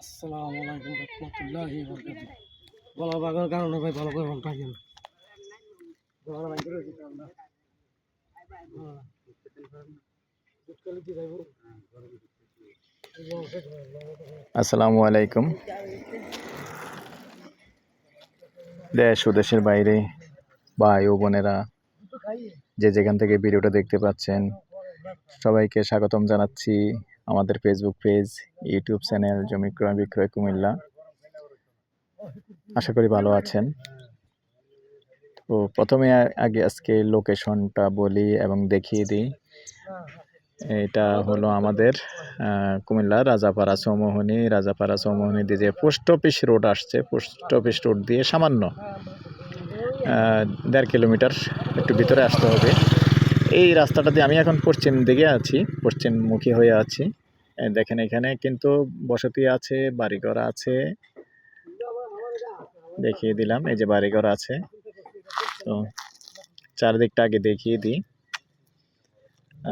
আসসালামু আলাইকুম বলা কারণে ভাই ভালো করে হ্যাঁ। আসসালামু আলাইকুম। দেশ ও দেশের বাইরে ভাই ও বোনেরা যে যেখান থেকে ভিডিওটা দেখতে পাচ্ছেন, সবাইকে স্বাগতম জানাচ্ছি। আমাদের ফেসবুক পেজ ইউটিউব চ্যানেল জমি ক্রয়, বিক্রয়, কুমিল্লা। আশা করি ভালো আছেন। তো প্রথমে আগে আজকে লোকেশনটা বলি এবং দেখিয়ে দিই। এটা হলো আমাদের কুমিল্লা রাজাপাড়া চৌমোহনী রাজাপাড়া চৌমোহনী দিয়ে যে পোস্ট অফিস রোড আসছে পোস্ট অফিস রোড দিয়ে সামান্য দেড় কিলোমিটার একটু ভিতরে আসতে হবে। এই রাস্তাটাতে আমি এখন পশ্চিম দিকে আছি, পশ্চিমমুখী হয়ে আছি। দেখেন এখানে কিন্তু বসতি আছে বাড়িঘর আছে। দেখিয়ে দিলাম এই যে বাড়িঘর আছে। তো চারদিকটা আগে দেখিয়ে দিই।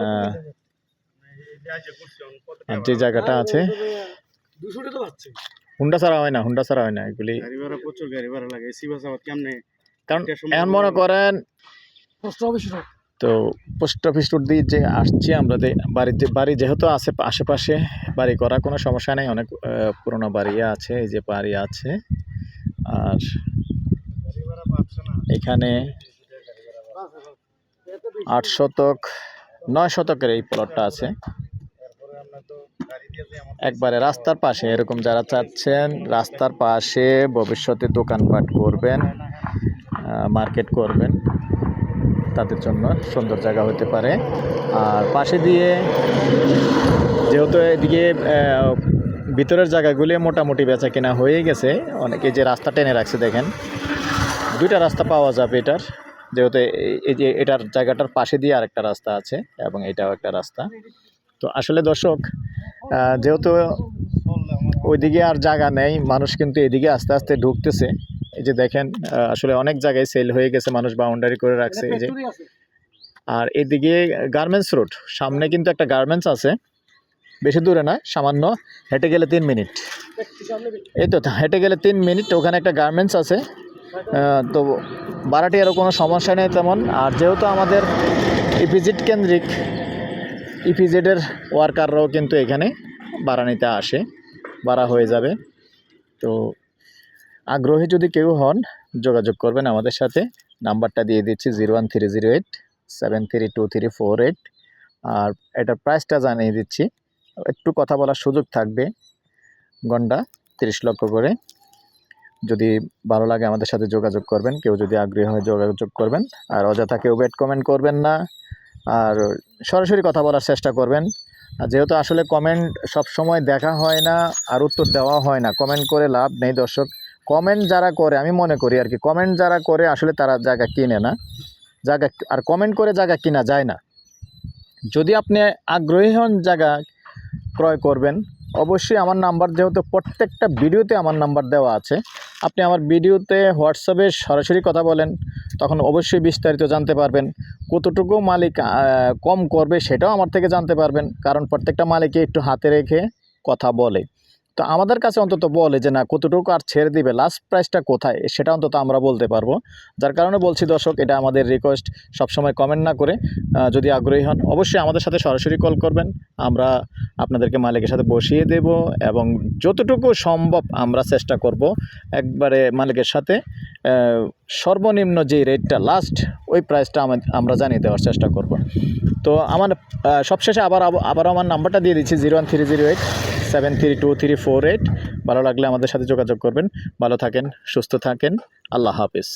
আর যে জায়গাটা আছে হুন্ডা ছাড়া হয় না হুন্ডা ছাড়া হয় না এগুলি। গাড়ি ভাড়া প্রচুর গাড়ি ভাড়া লাগে। কারণ এখন মনে করেন তো পোস্ট অফিস রোড দিয়ে যে আসছি আমরা যে বাড়ির যে বাড়ি যেহেতু আছে আশেপাশে, বাড়ি করা কোনো সমস্যা নেই, অনেক পুরোনো বাড়ি আছে, এই যে বাড়ি আছে। আর এখানে আট শতক, নয় শতকের এই প্লটটা আছে। একবারে রাস্তার পাশে, এরকম যারা চাচ্ছেন, রাস্তার পাশে ভবিষ্যতে দোকানপাট করবেন মার্কেট করবেন। তাদের জন্য সুন্দর জায়গা হতে পারে। আর পাশে দিয়ে যেহেতু এদিকে ভিতরের জায়গাগুলি মোটামুটি বেচা কেনা হয়ে গেছে, অনেকে যে রাস্তা টেনে রাখছে দেখেন, দুইটা রাস্তা পাওয়া যাবে এটার। যেহেতু এই- যে এটার জায়গাটার পাশে দিয়ে আরেকটা রাস্তা আছে এবং এটাও একটা রাস্তা। তো আসলে দর্শক যেহেতু ওইদিকে আর জায়গা নেই, মানুষ কিন্তু এদিকে আস্তে আস্তে ঢুকতেছে। এই যে দেখেন আসলে অনেক জায়গায় সেল হয়ে গেছে মানুষ বাউন্ডারি করে রাখছে এই যে আর এদিকে গার্মেন্টস রোড সামনে কিন্তু একটা গার্মেন্টস আছে বেশি দূরে না সামান্য হেঁটে গেলে তিন মিনিট। এই তো হেঁটে গেলে তিন মিনিট ওখানে একটা গার্মেন্টস আছে তো আরও কোনো সমস্যা নেই তেমন আর যেহেতু আমাদের ইপিজিট কেন্দ্রিক ইপিজেডের ওয়ার্কাররাও কিন্তু এখানে ভাড়া নিতে আসে ভাড়া হয়ে যাবে তো আগ্রহী যদি কেউ হন, যোগাযোগ করবেন আমাদের সাথে। নাম্বারটা দিয়ে দিচ্ছি zero one three zero eight, seven three two three four eight. আর এটার প্রাইসটা জানিয়ে দিচ্ছি। একটু কথা বলার সুযোগ থাকবে। গন্ডা তিরিশ লক্ষ করে। যদি ভালো লাগে আমাদের সাথে যোগাযোগ করবেন, কেউ যদি আগ্রহী হয় যোগাযোগ করবেন। আর অযথা কেউ বেট কমেন্ট করবেন না। আর সরাসরি কথা বলার চেষ্টা করবেন। যেহেতু আসলে কমেন্ট সব সময় দেখা হয় না, আর উত্তর দেওয়া হয় না কমেন্ট করে লাভ নেই দর্শক। কমেন্ট যারা করে, আমি মনে করি আর কি কমেন্ট যারা করে আসলে তারা জায়গা কিনে না। জায়গা আর কমেন্ট করে জায়গা কিনা যায় না। যদি আপনি আগ্রহী হন জায়গা ক্রয় করবেন, অবশ্যই আমার নাম্বার যেহেতু প্রত্যেকটা ভিডিওতে আমার নাম্বার দেওয়া আছে, আপনি আমার ভিডিওতে হোয়াটসঅ্যাপে সরাসরি কথা বলেন, তখন অবশ্যই বিস্তারিত জানতে পারবেন। কতটুকু মালিক কম করবে সেটাও আমার থেকে জানতে পারবেন, কারণ প্রত্যেকটা মালিকই একটু হাতে রেখে কথা বলে। তো আমাদের কাছে অন্তত বলে যে, না, কতটুকু আর ছেড়ে দিবে লাস্ট প্রাইসটা কোথায়? সেটা অন্তত আমরা বলতে পারব। যার কারণে বলছি দর্শক, এটা আমাদের রিকোয়েস্ট সবসময় কমেন্ট না করে। যদি আগ্রহী হন, অবশ্যই আমাদের সাথে সরাসরি কল করবেন। আমরা আপনাদেরকে মালিকের সাথে বসিয়ে দেব এবং যতটুকু সম্ভব আমরা চেষ্টা করব একবারে মালিকের সাথে সর্বনিম্ন যে রেটটা লাস্ট ওই প্রাইসটা আমা- আমরা জানিয়ে দেওয়ার চেষ্টা করব। তো আমার সবশেষে আবার আব- আবার আমার নাম্বারটা দিয়ে দিচ্ছি zero one three zero eight seven three two three four eight ভালো লাগলে আমাদের সাথে যোগাযোগ করবেন। ভালো থাকেন, সুস্থ থাকেন। আল্লাহ হাফিজ।